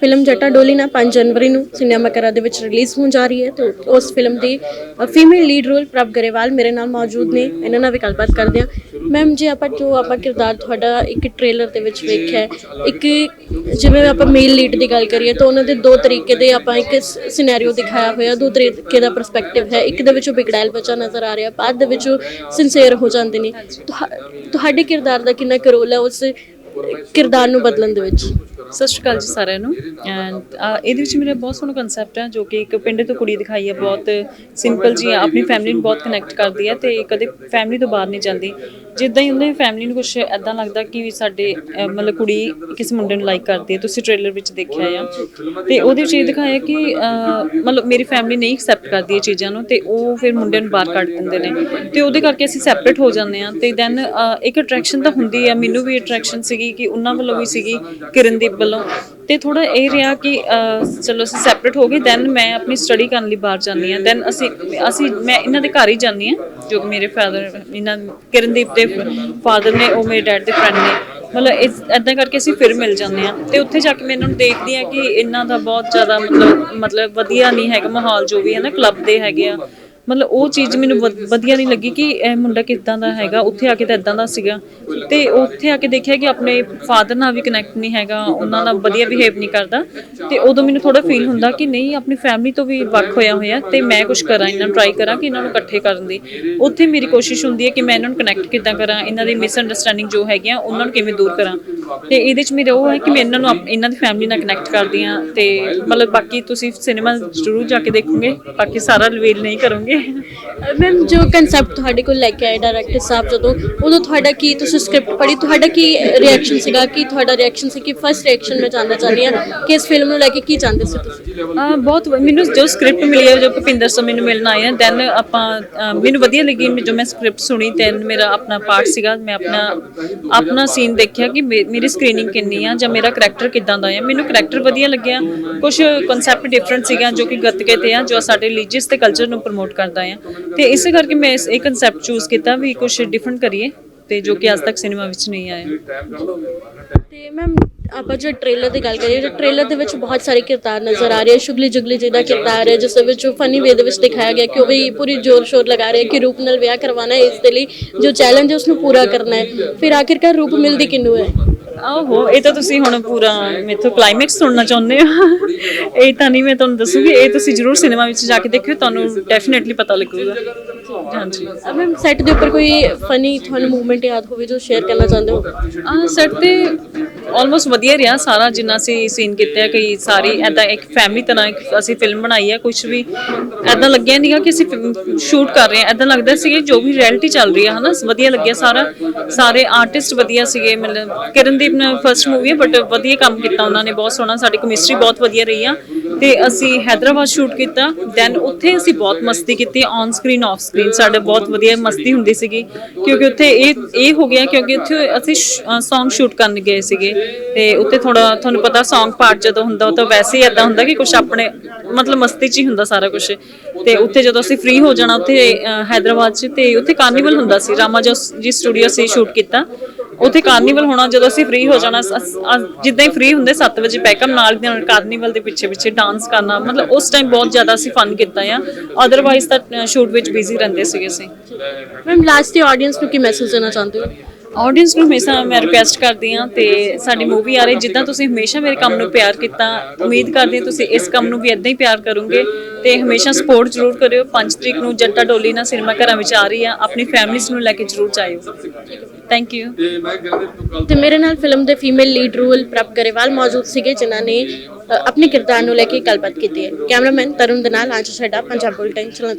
Film ਜੱਟਾ ਡੋਲੀ ਨਾ 5 ਜਨਵਰੀ ਨੂੰ cinema ਘਰਾਂ ਦੇ ਵਿੱਚ ਰਿਲੀਜ਼ ਹੋਣ ਜਾ ਰਹੀ ਹੈ, ਤੇ ਉਸ ਫਿਲਮ ਦੀ female lead role Prabh Grewal ਮੇਰੇ ਨਾਲ ਮੌਜੂਦ ਨੇ। ਇਹਨਾਂ ਨਾਲ ਵੀ ਗੱਲਬਾਤ ਕਰਦੇ ਹਾਂ। ਮੈਮ ਜੇ ਆਪਾਂ, ਜੋ ਆਪਾਂ ਕਿਰਦਾਰ ਤੁਹਾਡਾ ਇੱਕ ਟ੍ਰੇਲਰ ਦੇ ਵਿੱਚ ਵੇਖਿਆ ਇੱਕ ਜਿਵੇਂ ਆਪਾਂ ਮੇਲ ਲੀਡ ਦੀ ਗੱਲ ਕਰੀਏ, ਤਾਂ ਉਹਨਾਂ ਦੇ ਦੋ ਤਰੀਕੇ ਦੇ ਆਪਾਂ ਇੱਕ ਸਿਨੈਰੀਓ ਦਿਖਾਇਆ ਹੋਇਆ, ਦੋ ਤਰੀਕੇ ਦਾ ਪਰਸਪੈਕਟਿਵ ਹੈ। ਇੱਕ ਦੇ ਵਿੱਚ ਉਹ ਬਿਗੜੈਲ ਬੱਚਾ ਨਜ਼ਰ ਆ ਰਿਹਾ, ਬਾਅਦ ਦੇ ਵਿੱਚ ਉਹ ਸਿੰਸੀਅਰ ਹੋ ਜਾਂਦੇ ਨੇ। ਤੁਹਾ- ਤੁਹਾਡੇ ਕਿਰਦਾਰ ਦਾ ਕਿੰਨਾ ਕੁ ਰੋਲ ਹੈ ਉਸ ਕਿਰਦਾਰ ਨੂੰ ਬਦਲਣ ਦੇ ਵਿੱਚ? ਸਤਿ ਸ਼੍ਰੀ ਅਕਾਲ ਜੀ ਸਾਰਿਆਂ ਨੂੰ। ਐਂਡ ਇਹਦੇ ਵਿੱਚ ਮੇਰਾ ਬਹੁਤ ਸੋਹਣਾ ਕਨਸੈਪਟ ਹੈ ਜੋ ਕਿ ਇੱਕ ਪਿੰਡ ਤੋਂ ਕੁੜੀ ਦਿਖਾਈ ਹੈ ਬਹੁਤ ਸਿੰਪਲ ਜੀ ਹੈ, ਆਪਣੀ ਫੈਮਿਲੀ ਨੂੰ ਬਹੁਤ ਕਨੈਕਟ ਕਰਦੀ ਹੈ ਤੇ ਕਦੇ ਫੈਮਿਲੀ ਤੋਂ ਬਾਹਰ ਨਹੀਂ ਜਾਂਦੀ। ਜਿੱਦਾਂ ਹੀ ਉਹਨੇ ਫੈਮਿਲੀ ਨੂੰ ਕੁਝ ਐਦਾਂ ਲੱਗਦਾ ਕਿ ਸਾਡੇ ਮਤਲਬ ਕੁੜੀ ਕਿਸੇ ਮੁੰਡੇ ਨੂੰ ਲਾਈਕ ਕਰਦੀ ਹੈ ਤੁਸੀਂ ਟ੍ਰੇਲਰ ਵਿੱਚ ਦੇਖਿਆ ਆ। ਤੇ ਉਹਦੇ ਵਿੱਚ ਇਹ ਦਿਖਾਇਆ ਕਿ ਮਤਲਬ ਮੇਰੀ ਫੈਮਿਲੀ ਨਹੀਂ ਐਕਸੈਪਟ ਕਰਦੀ ਇਹ ਚੀਜ਼ਾਂ ਨੂੰ ਤੇ ਉਹ ਫਿਰ ਮੁੰਡੇ ਨੂੰ ਬਾਹਰ ਕੱਢ ਦਿੰਦੇ ਨੇ। ਤੇ ਉਹਦੇ ਕਰਕੇ ਅਸੀਂ ਸੈਪਰੇਟ ਹੋ ਜਾਂਦੇ ਆ ਤੇ ਦੈਨ ਇੱਕ ਅਟਰੈਕਸ਼ਨ ਤਾਂ ਹੁੰਦੀ ਹੈ ਮੈਨੂੰ ਵੀ ਅਟਰੈਕਸ਼ਨ ਸੀਗੀ ਕਿ ਉਹਨਾਂ ਵੱਲੋਂ ਵੀ ਸੀਗੀ ਕਿਰਨ ਦੀ ਵੱਲੋਂ। ਤੇ ਥੋੜਾ ਇਹ ਰਿਹਾ ਕਿ ਅਹ, ਚਲੋ ਅਸੀਂ ਸੈਪਰੇਟ ਹੋ ਗਏ ਦੈਨ ਮੈਂ ਆਪਣੀ ਸਟੱਡੀ ਕਰਨ ਲਈ ਬਾਹਰ ਜਾਂਦੀ ਆ ਦੈਨ ਅਸੀਂ ਅਸੀਂ ਮੈਂ ਇਹਨਾਂ ਦੇ ਘਰ ਹੀ ਜਾਂਦੀ ਆ ਜੋ ਕਿ ਮੇਰੇ ਫਾਦਰ ਇਹਨਾਂ ਕਿਰਨਦੀਪ ਦੇ ਫਾਦਰ ਨੇ ਉਹ ਮੇਰੇ ਡੈਡ ਦੇ ਫਰੈਂਡ ਨੇ। ਮਤਲਬ ਇਸ ਐਦਾਂ ਕਰਕੇ ਅਸੀਂ ਫਿਰ ਮਿਲ ਜਾਂਦੇ ਆ ਤੇ ਉੱਥੇ ਜਾ ਕੇ ਮੈਂ ਇਹਨਾਂ ਨੂੰ ਦੇਖਦੀ ਆ ਕਿ ਇਹਨਾਂ ਦਾ ਬਹੁਤ ਜ਼ਿਆਦਾ ਮਤਲਬ ਮਤਲਬ ਵਧੀਆ ਨਹੀਂ ਹੈਗਾ ਮਾਹੌਲ ਜੋ ਵੀ ਹੈ ਨਾ ਕਲੱਬ ਦੇ ਹੈਗੇ ਆ। ਮਤਲਬ ਉਹ ਚੀਜ਼ ਮੈਨੂੰ ਵਧ- ਵਧੀਆ ਨਹੀਂ ਲੱਗੀ ਕਿ ਇਹ ਮੁੰਡਾ ਕਿਦਾਂ ਦਾ ਹੈਗਾ, ਉੱਥੇ ਆ ਕੇ ਤਾਂ ਇਦਾਂ ਦਾ ਸੀਗਾ। ਤੇ ਉੱਥੇ ਆ ਕੇ ਦੇਖਿਆ ਕਿ ਆਪਣੇ ਫਾਦਰ ਨਾਲ ਵੀ ਕਨੈਕਟ ਨਹੀਂ ਹੈਗਾ, ਉਹਨਾਂ ਨਾਲ ਵਧੀਆ ਬਿਹੇਵ ਨਹੀਂ ਕਰਦਾ। ਤੇ ਉਦੋਂ ਮੈਨੂੰ ਥੋੜਾ ਫੀਲ ਹੁੰਦਾ ਕਿ ਨਹੀਂ, ਆਪਣੀ ਫੈਮਿਲੀ ਤੋਂ ਵੀ ਵੱਖ ਹੋਇਆ ਹੋਇਆ, ਤੇ ਮੈਂ ਕੁਝ ਕਰਾਂ, ਇਹਨਾਂ ਨੂੰ ਟਰਾਈ ਕਰਾਂ ਕਿ ਇਹਨਾਂ ਨੂੰ ਇਕੱਠੇ ਕਰਨ ਦੀ। ਉੱਥੇ ਮੇਰੀ ਕੋਸ਼ਿਸ਼ ਹੁੰਦੀ ਹੈ ਕਿ ਮੈਂ ਇਹਨਾਂ ਨੂੰ ਕਨੈਕਟ ਕਿੱਦਾਂ ਕਰਾਂ, ਇਹਨਾਂ ਦੀ ਮਿਸਅੰਡਰਸਟੈਂਡਿੰਗ ਜੋ ਹੈਗੀਆਂ, ਉਹਨਾਂ ਨੂੰ ਕਿਵੇਂ ਦੂਰ ਕਰਾਂ। ਤੇ ਇਹਦੇ ਚ ਮੇਰਾ ਉਹ ਹੈ ਕਿ ਮੈਂ ਇਹਨਾਂ ਨੂੰ ਇਹਨਾਂ ਦੀ ਫੈਮਿਲੀ ਨਾਲ ਕਨੈਕਟ ਕਰਦੀ ਆ ਤੇ ਮਤਲਬ ਬਾਕੀ ਤੁਸੀਂ ਸਿਨੇਮਾ ਜ਼ਰੂਰ ਜਾ ਕੇ ਦੇਖੋਗੇ ਬਾਕੀ ਸਾਰਾ ਰਿਵੀਲ ਨਹੀਂ ਕਰੂੰਗੇ। ਮੈਮ ਜੋ ਕਨਸੈਪਟ ਤੁਹਾਡੇ ਕੋਲ ਲੈ ਕੇ ਆਏ ਡਾਇਰੈਕਟਰ ਸਾਹਿਬ ਜਦੋਂ ਉਦੋਂ ਤੁਹਾਡਾ ਕੀ ਤੁਸੀਂ ਸਕ੍ਰਿਪਟ ਪੜ੍ਹੀ ਤੁਹਾਡਾ ਕੀ ਰਿਐਕਸ਼ਨ ਸੀਗਾ? ਕੀ ਤੁਹਾਡਾ ਰਿਐਕਸ਼ਨ ਸੀ? ਕਿ ਫਰਸਟ ਰਿਐਕਸ਼ਨ ਮੈਂ ਜਾਨਣਾ ਚਾਹੁੰਦੀ ਹਾਂ? ਕਿ ਇਸ ਫਿਲਮ ਨੂੰ ਲੈ ਕੇ ਕੀ ਚਾਹੁੰਦੇ ਸੀ ਤੁਸੀਂ? ਆ ਬਹੁਤ ਮੈਨੂੰ ਜੋ ਸਕ੍ਰਿਪਟ ਮਿਲੀ ਹੈ ਜੋ ਭੁਪਿੰਦਰ ਸਿੰਘ ਮੈਨੂੰ ਮਿਲਣ ਆਏ ਆ ਦੈਨ ਆਪਾਂ ਮੈਨੂੰ ਵਧੀਆ ਲੱਗੀ ਜੋ ਮੈਂ ਸਕ੍ਰਿਪਟ ਸੁਣੀ ਦੈਨ ਮੇਰਾ ਆਪਣਾ ਪਾਰਟ ਸੀਗਾ ਮੈਂ ਆਪਣਾ ਆਪਣਾ ਸੀਨ ਦੇਖਿਆ ਕਿ ਮੇਰੀ ਸਕਰੀਨਿੰਗ ਕਿੰਨੀ ਆ ਜਾਂ ਮੇਰਾ ਕਰੈਕਟਰ ਕਿਦਾਂ ਦਾ ਆ? ਮੈਨੂੰ ਕਰੈਕਟਰ ਵਧੀਆ ਲੱਗਿਆ। ਕੁਝ ਕਨਸੈਪਟ ਡਿਫਰੈਂਟ ਸੀਗਾ ਜੋ ਕਿ ਗੱਤਕੇ ਤੇ ਆ, ਜੋ ਸਾਡੇ ਰਿਲੀਜੀਅਸ ਤੇ ਕਲਚਰ ਨੂੰ ਪ੍ਰਮੋਟ ਕਰਦਾ ਆ। ਤੇ ਇਸੇ ਕਰਕੇ ਮੈਂ ਇਸ ਇਹ ਕਨਸੈਪਟ ਚੂਜ਼ ਕੀਤਾ ਵੀ ਕੁਝ ਡਿਫਰੈਂਟ ਕਰੀਏ ਤੇ ਜੋ ਕਿ ਅੱਜ ਤੱਕ ਸਿਨੇਮਾ ਵਿੱਚ ਨਹੀਂ ਆਇਆ। ਤੇ ਮੈਮ ਆਪਾਂ ਜੇ ਟ੍ਰੇਲਰ ਦੀ ਗੱਲ ਕਰੀਏ, ਤਾਂ ਟ੍ਰੇਲਰ ਦੇ ਵਿੱਚ ਬਹੁਤ ਸਾਰੇ ਕਿਰਦਾਰ ਨਜ਼ਰ ਆ ਰਹੇ ਆ। ਸ਼ੁਗਲੀ ਜੁਗਲੀ ਜੀ ਦਾ ਕਿਰਦਾਰ ਹੈ, ਜਿਸ ਦੇ ਵਿੱਚ ਫਨੀ ਵੇ ਦੇ ਵਿੱਚ ਦਿਖਾਇਆ ਗਿਆ ਕਿ ਉਹ ਵੀ ਪੂਰੀ ਜ਼ੋਰ ਸ਼ੋਰ ਲਗਾ ਰਹੇ ਕਿ ਰੂਪ ਨਾਲ ਵਿਆਹ ਕਰਵਾਉਣਾ ਹੈ ਇਸ ਦੇ ਲਈ। ਜੋ ਚੈਲੰਜ ਹੈ ਉਸ ਨੂੰ ਪੂਰਾ ਕਰਨਾ ਹੈ। ਫਿਰ ਆਖਿਰਕਾਰ ਰੂਪ ਮਿਲਦੀ ਕਿੰਨੂੰ ਹੈ? ਆਹੋ ਇਹ ਤਾਂ ਤੁਸੀਂ ਹੁਣ ਪੂਰਾ ਮੇਥੋਂ ਕਲਾਈਮੈਕਸ ਸੁਣਨਾ ਚਾਹੁੰਦੇ ਹੋ। ਇਹ ਤਾਂ ਨਹੀਂ ਮੈਂ ਤੁਹਾਨੂੰ ਦੱਸੂਗੀ ਇਹ ਤੁਸੀਂ ਜਰੂਰ ਸਿਨੇਮਾ ਵਿੱਚ ਜਾ ਕੇ ਦੇਖਿਓ ਤੁਹਾਨੂੰ ਡੈਫੀਨਿਟਲੀ ਪਤਾ ਲੱਗੂਗਾ। ਹਾਂਜੀ। ਮੈਮ ਸੈੱਟ ਦੇ ਉੱਪਰ ਕੋਈ ਫਨੀ ਤੁਹਾਨੂੰ ਮੂਵਮੈਂਟ ਯਾਦ ਹੋਵੇ ਜੋ ਸ਼ੇਅਰ ਕਰਨਾ ਚਾਹੁੰਦੇ ਹੋ? ਆ ਸੈਟ ਤੇ ਆਲਮੋਸਟ ਵਧੀਆ ਰਿਹਾ ਸਾਰਾ ਜਿੰਨਾ ਅਸੀਂ ਸੀਨ ਕੀਤੇ ਆ ਕਈ ਸਾਰੀ ਐਦਾਂ ਇੱਕ ਫੈਮਿਲੀ ਤਰ੍ਹਾਂ ਇੱਕ ਅਸੀਂ ਫਿਲਮ ਬਣਾਈ ਹੈ ਕੁਝ ਵੀ ਐਦਾਂ ਲੱਗਿਆ ਨਹੀਂਗਾ ਕਿ ਅਸੀਂ ਸ਼ੂਟ ਕਰ ਰਹੇ ਹਾਂ ਐਦਾਂ ਲੱਗਦਾ ਸੀ ਕਿ ਜੋ ਵੀ ਰਿਐਲਿਟੀ ਚੱਲ ਰਹੀ ਹੈ ਹਨਾ ਵਧੀਆ ਲੱਗਿਆ ਸਾਰਾ। ਸਾਰੇ ਆਰਟਿਸਟ ਵਧੀਆ ਸੀਗੇ ਮਤਲਬ ਕਿਰਨਦੀਪ ਨੇ ਫਰਸਟ ਮੂਵੀ ਹੈ ਬਟ ਵਧੀਆ ਕੰਮ ਕੀਤਾ ਉਹਨਾਂ ਨੇ, ਬਹੁਤ ਸੋਹਣਾ, ਸਾਡੀ ਕੈਮਿਸਟਰੀ ਬਹੁਤ ਵਧੀਆ ਰਹੀ ਆ। ਤੇ ਅਸੀਂ ਹੈਦਰਾਬਾਦ ਸ਼ੂਟ ਕੀਤਾ। ਦੈਨ ਉੱਥੇ ਅਸੀਂ ਬਹੁਤ ਮਸਤੀ ਕੀਤੀ ਔਨ ਸਕਰੀਨ ਆਫ ਸਕਰੀਨ ਸਾਡੇ ਬਹੁਤ ਵਧੀਆ ਮਸਤੀ ਹੁੰਦੀ ਸੀਗੀ। ਕਿਉਂਕਿ ਉੱਥੇ ਇਹ ਇਹ ਹੋ ਗਿਆ ਕਿਉਂਕਿ ਉੱਥੇ ਅਸੀਂ Song ਸ਼ੂਟ ਕਰਨ ਗਏ ਸੀਗੇ। ਤੇ ਉੱਥੇ ਥੋੜਾ ਤੁਹਾਨੂੰ ਪਤਾ Song ਪਾਰਟ ਜਦੋਂ ਹੁੰਦਾ ਉਹ ਤਾਂ ਵੈਸੇ ਹੀ ਇਦਾਂ ਹੁੰਦਾ ਕਿ ਕੁਝ ਆਪਣੇ ਮਤਲਬ ਮਸਤੀ 'ਚ ਹੀ ਹੁੰਦਾ ਸਾਰਾ ਕੁਝ ਤੇ ਉੱਥੇ ਜਦੋਂ ਅਸੀਂ ਫ੍ਰੀ ਹੋ ਜਾਣਾ ਉੱਥੇ ਅ, ਹੈਦਰਾਬਾਦ 'ਚ ਤੇ ਉੱਥੇ ਕਾਰਨੀਵਲ ਹੁੰਦਾ ਸੀ। ਰਾਮਾ ਜੋ ਜੀ ਸਟੂਡੀਓ ਅਸੀਂ ਸ਼ੂਟ ਕੀਤਾ। ਉੱਥੇ ਕਾਰਨੀਵਲ ਹੋਣਾ ਜਦੋਂ ਅਸੀਂ ਫ੍ਰੀ ਹੋ ਜਾਣਾ ਅਸ- ਜਿੱਦਾਂ ਹੀ ਫ੍ਰੀ ਹੁੰਦੇ 7 ਵਜੇ ਪੈਕਅਪ ਨਾਲ ਦੇ ਨਾਲ ਕਾਰਨੀਵਲ ਦੇ ਪਿੱਛੇ ਪਿੱਛੇ ਡਾਂਸ ਕਰਨਾ, ਮਤਲਬ ਉਸ ਟਾਈਮ ਬਹੁਤ ਜ਼ਿਆਦਾ ਅਸੀਂ ਫਨ ਕੀਤਾ ਆ। ਅਦਰਵਾਈਜ਼ ਤਾਂ ਸ਼ੂਟ ਵਿੱਚ ਬਿਜ਼ੀ ਰਹਿੰਦੇ ਸੀਗੇ ਅਸੀਂ। ਮੈਮ ਲਾਸਟ ਤੇ ਆਡੀਅנס ਨੂੰ ਕੀ ਮੈਸੇਜ ਦੇਣਾ ਚਾਹੁੰਦੇ ਹੋ? ਆਡੀਅנס ਨੂੰ ਹਮੇਸ਼ਾ ਮੈਂ ਰਿਕੁਐਸਟ ਕਰਦੀ ਹਾਂ ਤੇ ਸਾਡੀ ਮੂਵੀ ਆ ਰਹੀ, ਜਿੱਦਾਂ ਤੁਸੀਂ ਹਮੇਸ਼ਾ ਮੇਰੇ ਕੰਮ ਨੂੰ ਪਿਆਰ ਕੀਤਾ, ਉਮੀਦ ਕਰਦੀ ਹਾਂ ਤੁਸੀਂ ਇਸ ਕੰਮ ਨੂੰ ਵੀ ਇਦਾਂ ਹੀ ਪਿਆਰ ਕਰੋਗੇ ਤੇ ਹਮੇਸ਼ਾ ਸਪੋਰਟ ਜ਼ਰੂਰ ਕਰਿਓ। 5 ਤਰੀਕ ਨੂੰ ਜੱਟਾ ਡੋਲੀ ਨਾਲ ਸਿਨੇਮਾ ਘਰਾਂ ਵਿੱਚ ਆ ਰਹੀ ਆ, ਆਪਣੀ ਫੈਮਿਲੀਜ਼ ਨੂੰ ਲੈ ਕੇ ਜ਼ਰੂਰ ਜਾਇਓ। ਥੈਂਕ ਯੂ ਤੇ ਮੇਰੇ ਨਾਲ ਫਿਲਮ ਦੇ female lead role Prabh Grewal ਮੌਜੂਦ ਸੀਗੇ, ਜਿਨ੍ਹਾਂ ਨੇ ਆਪਣੇ ਕਿਰਦਾਰ ਨੂੰ ਲੈ ਕੇ ਗੱਲਬਾਤ ਕੀਤੀ ਹੈ। ਕੈਮਰਾਮੈਨ ਤਰੁਣ ਦੇ ਨਾਲ ਆਂਚ ਛੱਡਾ ਪੰਜਾਬ ਬੁਲਟਨ ਚਲਣਾ